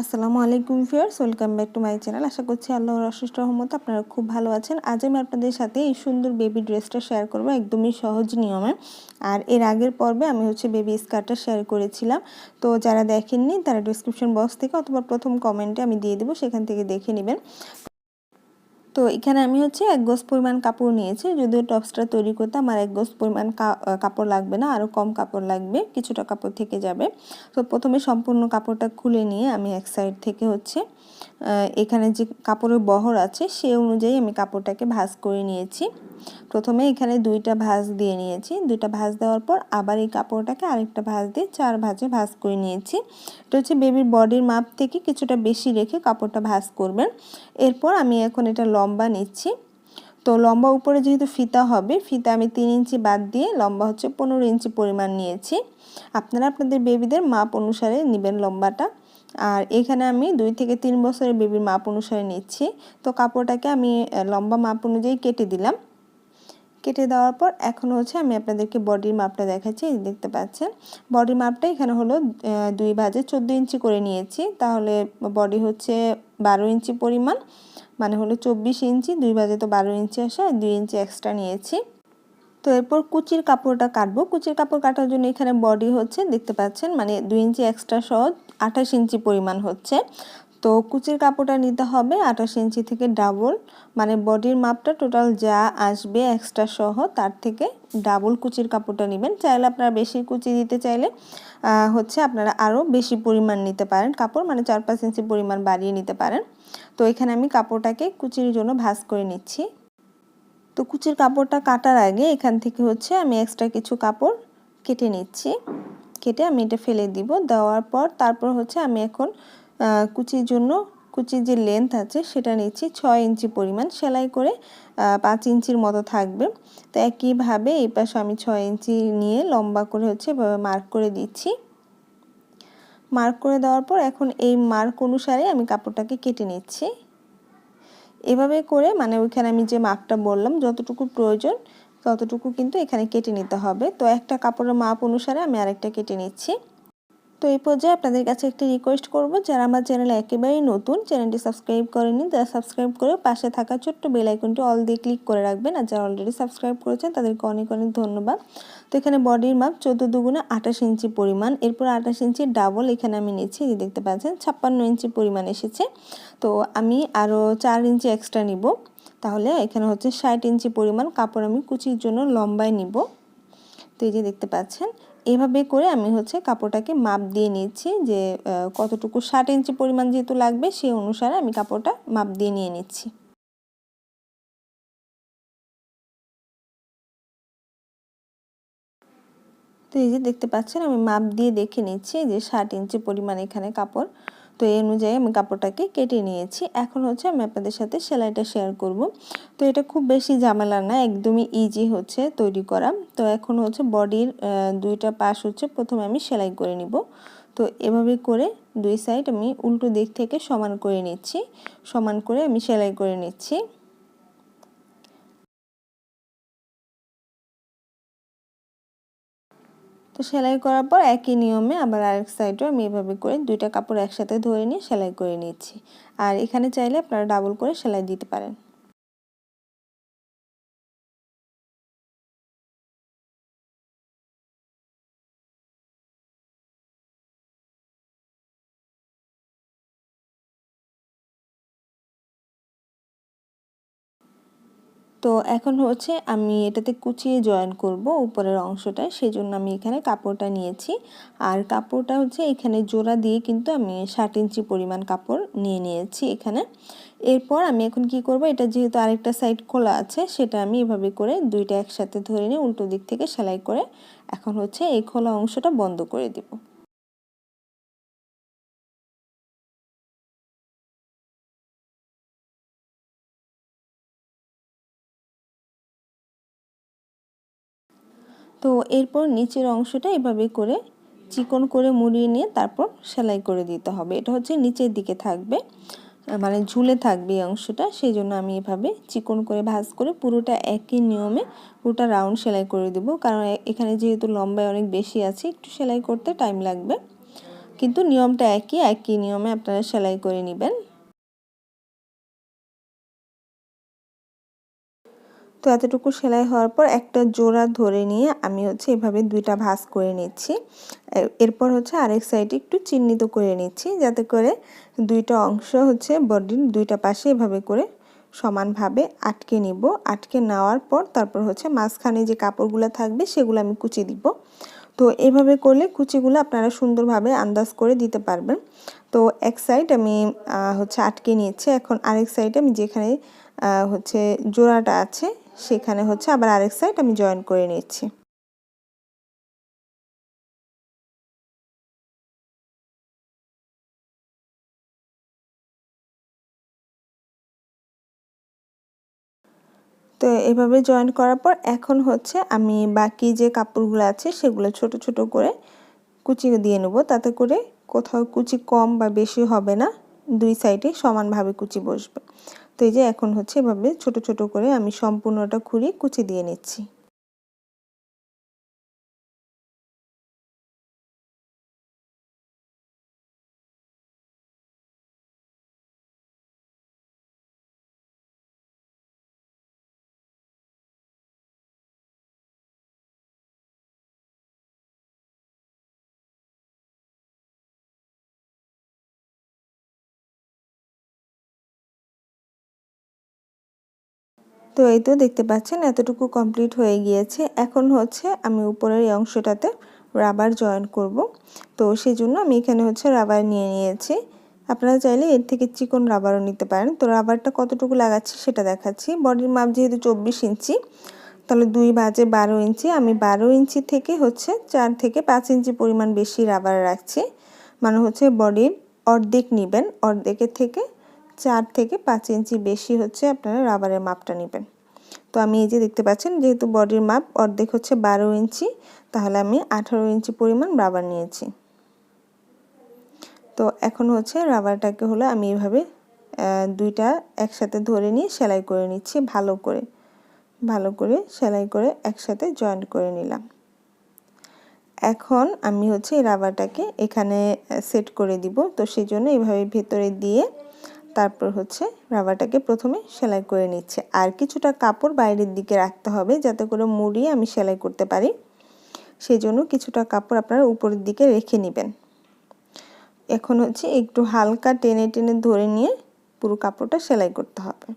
আসসালামু আলাইকুম viewers welcome back to my channel. আশা করছি আল্লাহর অশিষ্ট রহমত আপনারা খুব ভালো আছেন। আজ আমি আপনাদের সাথে এই সুন্দর বেবি ড্রেসটা শেয়ার করব একদমই সহজ নিয়মে। আর এর আগের পর্বে আমি হচ্ছে বেবি স্কার্টটা শেয়ার করেছিলাম। তো যারা দেখেননি, তারা ডিসক্রিপশন বক্স থেকে অথবা প্রথম কমেন্টে আমি দিয়ে দেবো, সেখান থেকে দেখে নেবেন। তো এখানে আমি হচ্ছে এক গোস পরিমাণ কাপড় নিয়েছি, যদিও টপসটা তৈরি করতে আমার এক গোস পরিমাণ কাপড় লাগবে না, আরও কম কাপড় লাগবে, কিছুটা কাপড় থেকে যাবে। তো প্রথমে সম্পূর্ণ কাপড়টা খুলে নিয়ে আমি এক সাইড থেকে হচ্ছে এখানে যে কাপড়ের বহর আছে সে অনুযায়ী আমি কাপড়টাকে ভাজ করে নিয়েছি। প্রথমে এখানে দুইটা ভাঁজ দিয়ে নিয়েছি, দুইটা ভাঁজ দেওয়ার পর আবার এই কাপড়টাকে আরেকটা ভাঁজ দিয়ে চার ভাঁজে ভাঁজ করে নিয়েছি। এটা হচ্ছে বেবির বডির মাপ থেকে কিছুটা বেশি রেখে কাপড়টা ভাঁজ করবেন। এরপর আমি এখন এটা লম্বা নিচ্ছি। তো লম্বা উপরে যেহেতু ফিতা হবে, ফিতা আমি তিন ইঞ্চি বাদ দিয়ে লম্বা হচ্ছে পনেরো ইঞ্চি পরিমাণ নিয়েছি। আপনারা আপনাদের বেবিদের মাপ অনুসারে নেবেন লম্বাটা। আর এখানে আমি দুই থেকে তিন বছরের বেবির মাপ অনুসারে নিচ্ছি। তো কাপড়টাকে আমি লম্বা মাপ অনুযায়ী কেটে দিলাম। কেটে দেওয়ার পর এখন হচ্ছে আমি আপনাদেরকে বডির মাপটা দেখাচ্ছি দেখতে পাচ্ছেন। বডির মাপটা এখানে হলো দুই ভাজে চোদ্দ ইঞ্চি করে নিয়েছি। তাহলে বডি হচ্ছে বারো ইঞ্চি পরিমাণ। মানে হলো চব্বিশ ইঞ্চি, দুই ভাজে তো বারো ইঞ্চি আসে, আর দুই ইঞ্চি এক্সট্রা নিয়েছি। তো এরপর কুচির কাপড়টা কাটবো। কুচির কাপড় কাটার জন্য এখানে বডি হচ্ছে, দেখতে পাচ্ছেন মানে দুই ইঞ্চি এক্সট্রা সহ আঠাশ ইঞ্চি পরিমাণ হচ্ছে। তো কুচির কাপড়টা নিতে হবে, আঠাশ ইঞ্চি থেকে ডাবল মানে বডির মাপটা টোটাল যা আসবে এক্সট্রা সহ, তার থেকে ডাবল কুচির কাপড়টা নেবেন। চাইলে আপনারা বেশি কুচি দিতে চাইলে হচ্ছে আপনারা আরও বেশি পরিমাণ নিতে পারেন কাপড় মানে চার পাঁচ ইঞ্চি পরিমাণ বাড়িয়ে নিতে পারেন। তো এখানে আমি কাপড়টাকে কুচির জন্য ভাজ করে নিচ্ছি। তো কুচির কাপড়টা কাটার আগে এখান থেকে হচ্ছে আমি এক্সট্রা কিছু কাপড় কেটে নিচ্ছি। কেটে আমি এটা ফেলে দিব। দেওয়ার পর তারপর হচ্ছে আমি এখন কুচির জন্য, কুচির যে লেন্থ আছে সেটা নিচ্ছি ছয় ইঞ্চি পরিমাণ। সেলাই করে পাঁচ ইঞ্চির মতো থাকবে। তো একইভাবে এই পাশে আমি ছয় ইঞ্চি নিয়ে লম্বা করে হচ্ছে মার্ক করে দিচ্ছি। মার্ক করে দেওয়ার পর এখন এই মার্ক অনুসারে আমি কাপড়টাকে কেটে নিচ্ছি। এভাবে করে মানে ওইখানে আমি যে মাপটা বললাম, যতটুকু প্রয়োজন ততটুকু কিন্তু এখানে কেটে নিতে হবে। তো একটা কাপড়ের মাপ অনুসারে আমি আরেকটা কেটে নিচ্ছি। তো এই পর্যায়ে আপনাদের কাছে একটি রিকোয়েস্ট করব, যারা আমার চ্যানেলে একেবারেই নতুন চ্যানেলটি সাবস্ক্রাইব করেনি তারা সাবস্ক্রাইব করে পাশে থাকা ছোট্ট বেল আইকনটি অল দিয়ে ক্লিক করে রাখবেন আর যারা অলরেডি সাবস্ক্রাইব করেছেন, তাদেরকে অনেক অনেক ধন্যবাদ। তো এখানে বডির মাপ চোদ্দ দুগুণে আঠাশ ইঞ্চি পরিমাণ, এরপর আঠাশ ইঞ্চি ডাবল এখানে আমি নিচ্ছি যে দেখতে পাচ্ছেন, ছাপ্পান্ন ইঞ্চি পরিমাণ এসেছে। তো আমি আরও চার ইঞ্চি এক্সট্রা নিব, তাহলে এখানে হচ্ছে ষাট ইঞ্চি পরিমাণ কাপড় আমি কুচির জন্য লম্বায় নিব। তো এই যে দেখতে পাচ্ছেন এভাবে করে আমি হচ্ছে কাপড়টাকে মাপ দিয়ে নিচ্ছি যে কতটুকু ষাট ইঞ্চি পরিমাণ যেহেতু লাগবে সেই অনুসারে আমি কাপড়টা মাপ দিয়ে নিয়ে নিচ্ছি। তো এই যে দেখতে পাচ্ছেন, আমি মাপ দিয়ে দেখে নিচ্ছি যে ষাট ইঞ্চি পরিমাণ এখানে কাপড় তো এই অনুযায়ী আমি কাপড়টাকে কেটে নিয়েছি। এখন হচ্ছে আমি আপনাদের সাথে সেলাইটা শেয়ার করব। তো এটা খুব বেশি ঝামেলা না, একদমই ইজি হচ্ছে তৈরি করা। তো এখন হচ্ছে বডির দুইটা পাশ হচ্ছে প্রথমে আমি সেলাই করে নিব। তো এভাবে করে দুই সাইড আমি উল্টো দিক থেকে সমান করে নিচ্ছি। সমান করে আমি সেলাই করে নিচ্ছি। তো সেলাই করার পর একই নিয়মে আবার আরেক সাইডও আমি এভাবে করে দুইটা কাপড় একসাথে ধরে নিয়ে সেলাই করে নিচ্ছি। আর এখানে চাইলে আপনারা ডাবল করে সেলাই দিতে পারেন। তো এখন হচ্ছে আমি এটাতে কুচিয়ে জয়েন করব উপরের অংশটায় সেই জন্য আমি এখানে কাপড়টা নিয়েছি। আর কাপড়টা হচ্ছে এখানে জোড়া দিয়ে কিন্তু আমি ষাট ইঞ্চি পরিমাণ কাপড় নিয়ে নিয়েছি এখানে। এরপর আমি এখন কি করব, এটা যেহেতু আরেকটা সাইড খোলা আছে, সেটা আমি এভাবে করে দুইটা একসাথে ধরে নিয়ে উল্টো দিক থেকে সেলাই করে এখন হচ্ছে এই খোলা অংশটা বন্ধ করে দিব। তো এরপর নিচের অংশটা এভাবে করে চিকন করে মুড়িয়ে নিয়ে তারপর সেলাই করে দিতে হবে। এটা হচ্ছে নিচের দিকে থাকবে মানে ঝুলে থাকবে এই অংশটা। সেই জন্য আমি এভাবে চিকন করে ভাজ করে পুরোটা একই নিয়মে পুরোটা রাউন্ড সেলাই করে দেবো। কারণ এখানে যেহেতু লম্বায় অনেক বেশি আছে, একটু সেলাই করতে টাইম লাগবে। কিন্তু নিয়মটা একই একই নিয়মে আপনারা সেলাই করে নেবেন। তো এতটুকু সেলাই হওয়ার পর একটা জোড়া ধরে নিয়ে আমি হচ্ছে এভাবে দুইটা ভাঁজ করে নিচ্ছি। এরপর হচ্ছে আরেক সাইডে একটু চিহ্নিত করে নিচ্ছি যাতে করে দুইটা অংশ হচ্ছে বডির দুইটা পাশে এভাবে করে সমানভাবে আটকে নিব। আটকে নেওয়ার পর তারপর হচ্ছে মাঝখানে যে কাপড়গুলো থাকবে সেগুলো আমি কুচি দিব। তো এভাবে করলে কুচিগুলো আপনারা সুন্দরভাবে আন্দাজ করে দিতে পারবেন। তো এক সাইড আমি হচ্ছে আটকে নিয়েছি। এখন আরেক সাইডে আমি যেখানে হচ্ছে জোড়াটা আছে সেখানে হচ্ছে আবার আরেক সাইড আমি জয়েন করে নিচ্ছি তো এভাবে জয়েন করার পর এখন হচ্ছে আমি বাকি যে কাপড়গুলো আছে সেগুলো ছোট ছোট করে কুচি দিয়ে নেব। তাতে করে কোথাও কুচি কম বা বেশি হবে না। দুই সাইডে সমানভাবে কুচি বসবে। তো এই যে এখন হচ্ছে এভাবে ছোট ছোট করে আমি সম্পূর্ণটা খুঁড়ি কুচি দিয়ে নিচ্ছি। তো এই তো দেখতে পাচ্ছেন, এতটুকু কমপ্লিট হয়ে গিয়েছে। এখন হচ্ছে আমি উপরের এই অংশটাতে রাবার জয়েন করব। তো সেই জন্য আমি এখানে হচ্ছে রাবার নিয়ে নিয়েছি। আপনারা চাইলে এর থেকে চিকন রাবারও নিতে পারেন। তো রাবারটা কতটুকু লাগাচ্ছি সেটা দেখাচ্ছি। বডির মাপ যেহেতু চব্বিশ ইঞ্চি, তাহলে দুই বাজে বারো ইঞ্চি। আমি বারো ইঞ্চি থেকে হচ্ছে চার থেকে পাঁচ ইঞ্চি পরিমাণ বেশি রাবার রাখছি। মানে হচ্ছে বডির অর্ধেক নেবেন, অর্ধেকের থেকে চার থেকে পাঁচ ইঞ্চি বেশি হচ্ছে আপনারা রাবারের মাপটা নেবেন। তো আমি এই যে দেখতে পাচ্ছেন, যেহেতু বডির মাপ অর্ধেক হচ্ছে বারো ইঞ্চি, তাহলে আমি আঠারো ইঞ্চি পরিমাণ রাবার নিয়েছি। তো এখন হচ্ছে রাবারটাকে হলো আমি এভাবে দুইটা একসাথে ধরে নিয়ে সেলাই করে নিচ্ছি, ভালো করে। ভালো করে সেলাই করে একসাথে জয়েন্ট করে নিলাম। এখন আমি হচ্ছে এই রাবারটাকে এখানে সেট করে দিব। তো সেই জন্য এইভাবে ভেতরে দিয়ে তারপর হচ্ছে রাবারটাকে প্রথমে সেলাই করে নিচ্ছে। আর কিছুটা কাপড় বাইরের দিকে রাখতে হবে যাতে করে মুড়িয়ে আমি সেলাই করতে পারি। সেই জন্য কিছুটা কাপড় আপনারা উপরের দিকে রেখে নেবেন। এখন হচ্ছে একটু হালকা টেনে টেনে ধরে নিয়ে পুরো কাপড়টা সেলাই করতে হবে।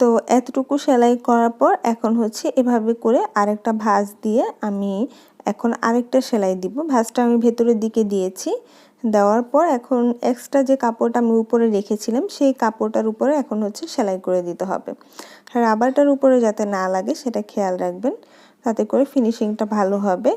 তো এতটুকু সেলাই করার পর এখন হচ্ছে এভাবে করে আরেকটা ভাঁজ দিয়ে আমি এখন আরেকটা সেলাই দিব। ভাঁজটা আমি ভেতরের দিকে দিয়েছি। দেওয়ার পর এখন এক্সট্রা যে কাপড়টা আমি উপরে রেখেছিলাম, সেই কাপড়টার উপরে এখন হচ্ছে সেলাই করে দিতে হবে। রাবারটার উপরে যাতে না লাগে, সেটা খেয়াল রাখবেন। তাতে করে ফিনিশিংটা ভালো হবে।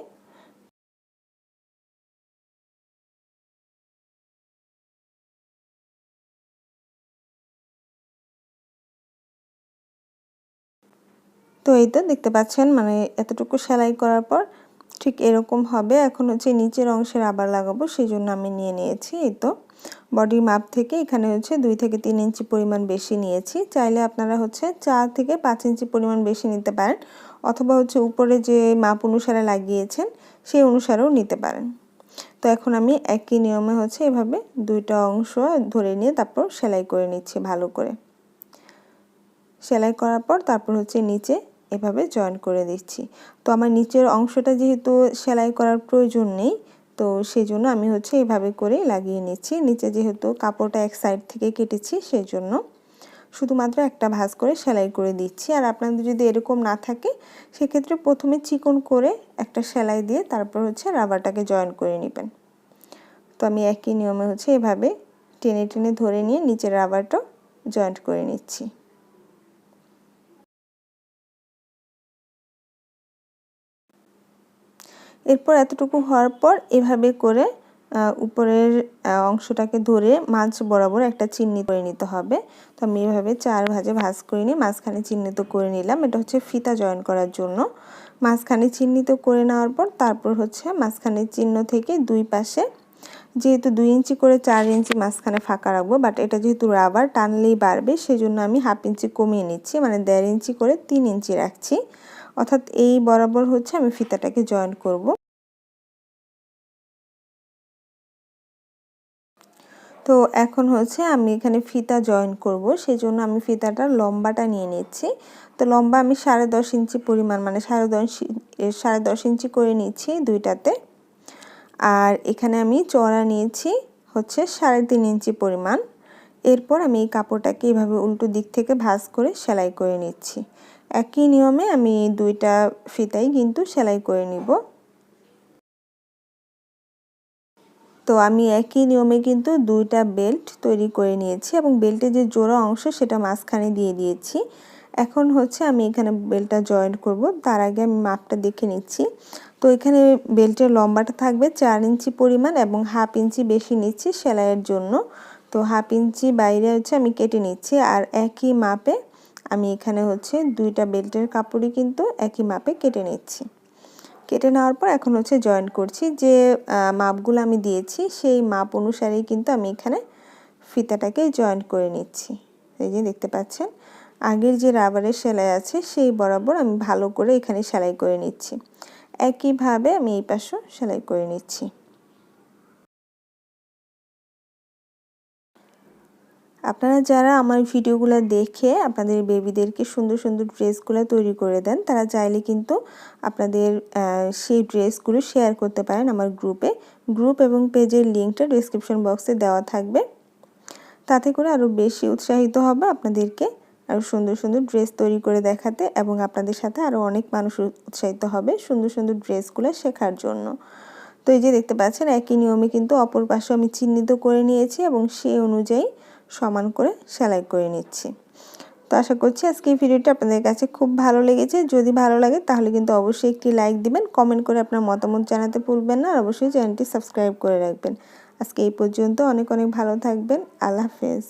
তো এই তো দেখতে পাচ্ছেন মানে এতটুকু সেলাই করার পর ঠিক এরকম হবে। এখন হচ্ছে নিচের অংশের আবার লাগাবো সেই জন্য আমি নিয়ে নিয়েছি এই তো। বডির মাপ থেকে এখানে হচ্ছে দুই থেকে তিন ইঞ্চি পরিমাণ বেশি নিয়েছি। চাইলে আপনারা হচ্ছে চার থেকে পাঁচ ইঞ্চি পরিমাণ বেশি নিতে পারেন, অথবা হচ্ছে উপরে যে মাপ অনুসারে লাগিয়েছেন, সেই অনুসারেও নিতে পারেন। তো এখন আমি একই নিয়মে হচ্ছে এভাবে দুইটা অংশ ধরে নিয়ে তারপর সেলাই করে নিচ্ছি ভালো করে। সেলাই করার পর তারপর হচ্ছে নিচে এভাবে জয়েন করে দিচ্ছি। তো আমার নিচের অংশটা যেহেতু সেলাই করার প্রয়োজন নেই, তো সেই জন্য আমি হচ্ছে এভাবে করে লাগিয়ে নিচ্ছি। নিচে যেহেতু কাপড়টা এক সাইড থেকে কেটেছি সেই জন্য শুধুমাত্র একটা ভাঁজ করে সেলাই করে দিচ্ছি। আর আপনাদের যদি এরকম না থাকে, সেক্ষেত্রে প্রথমে চিকন করে একটা সেলাই দিয়ে তারপর হচ্ছে রাবারটাকে জয়েন করে নেবেন। তো আমি একই নিয়মে হচ্ছে এভাবে টেনে টেনে ধরে নিয়ে নিচের রাবারটা জয়েন্ট করে নিচ্ছি। এরপর এতটুকু হওয়ার পর এভাবে করে উপরের অংশটাকে ধরে মাছ বরাবর একটা চিহ্নিত করে নিতে হবে। তো আমি এভাবে চার ভাজে ভাজ করে নিয়ে মাঝখানে চিহ্নিত করে নিলাম। এটা হচ্ছে ফিতা জয়েন করার জন্য। মাঝখানে চিহ্নিত করে নেওয়ার পর তারপর হচ্ছে মাঝখানে চিহ্ন থেকে দুই পাশে, যেহেতু দুই ইঞ্চি করে চার ইঞ্চি মাঝখানে ফাঁকা রাখব বাট এটা যেহেতু রাবার টানলেই বাড়বে, সেজন্য আমি হাফ ইঞ্চি কমিয়ে নিচ্ছি। মানে দেড় ইঞ্চি করে তিন ইঞ্চি রাখছি। অর্থাৎ এই বরাবর হচ্ছে আমি ফিতাটাকে জয়েন করব। তো এখন হচ্ছে আমি এখানে ফিতা জয়েন করব সেই জন্য আমি ফিতাটা লম্বাটা নিয়ে নিচ্ছি। তো লম্বা আমি সাড়ে দশ ইঞ্চি পরিমাণ মানে সাড়ে দশ সাড়ে দশ ইঞ্চি করে নিচ্ছি দুইটাতে। আর এখানে আমি চড়া নিয়েছি হচ্ছে সাড়ে তিন ইঞ্চি পরিমাণ। এরপর আমি এই কাপড়টাকে এইভাবে উল্টো দিক থেকে ভাঁজ করে সেলাই করে নিচ্ছি। একই নিয়মে আমি দুইটা ফিতাই কিন্তু সেলাই করে নিব। তো আমি একই নিয়মে কিন্তু দুইটা বেল্ট তৈরি করে নিয়েছি এবং বেল্টের যে জোড়া অংশ সেটা মাঝখানে দিয়ে দিয়েছি। এখন হচ্ছে আমি এখানে বেল্টটা জয়েন্ট করব, তার আগে আমি মাপটা দেখে নিচ্ছি। তো এখানে বেল্টের লম্বাটা থাকবে চার ইঞ্চি পরিমাণ এবং হাফ ইঞ্চি বেশি নিচ্ছি সেলাইয়ের জন্য। তো হাফ ইঞ্চি বাইরে হচ্ছে আমি কেটে নিচ্ছি আর একই মাপে আমি এখানে হচ্ছে দুইটা বেল্টের কাপড়ই কিন্তু একই মাপে কেটে নিচ্ছি। কেটে নেওয়ার পর এখন হচ্ছে জয়েন করছি যে মাপগুলো আমি দিয়েছি, সেই মাপ অনুসারেই কিন্তু আমি এখানে ফিতাটাকে জয়েন করে নিচ্ছি। এই যে দেখতে পাচ্ছেন, আগের যে রাবারের সেলাই আছে, সেই বরাবর আমি ভালো করে এখানে সেলাই করে নিচ্ছি। একইভাবে আমি এই পাশেও সেলাই করে নিচ্ছি। আপনারা যারা আমার ভিডিওগুলো দেখে আপনাদের বেবিদেরকে সুন্দর সুন্দর ড্রেসগুলো তৈরি করে দেন, তারা চাইলে কিন্তু আপনাদের সেই ড্রেসগুলো শেয়ার করতে পারেন আমার গ্রুপে। গ্রুপ এবং পেজের লিঙ্কটা ডিসক্রিপশন বক্সে দেওয়া থাকবে। তাতে করে আরও বেশি উৎসাহিত হবে আপনাদেরকে আরও সুন্দর সুন্দর ড্রেস তৈরি করে দেখাতে এবং আপনাদের সাথে আরও অনেক মানুষ উৎসাহিত হবে সুন্দর সুন্দর ড্রেসগুলো শেখার জন্য। তো এই যে দেখতে পাচ্ছেন, একই নিয়মে কিন্তু অপর পাশে আমি চিহ্নিত করে নিয়েছি এবং সেই অনুযায়ী সমান করে সেলাই করে নিচ্ছি। তো আশা করছি আজকে এই ভিডিওটা আপনাদের কাছে খুব ভালো লেগেছে। যদি ভালো লাগে তাহলে কিন্তু অবশ্যই একটি লাইক দিবেন কমেন্ট করে আপনার মতামত জানাতে ভুলবেন না, আর অবশ্যই চ্যানেলটি সাবস্ক্রাইব করে রাখবেন। আজকে এই পর্যন্ত অনেক অনেক ভালো থাকবেন। আল্লাহ হাফেজ।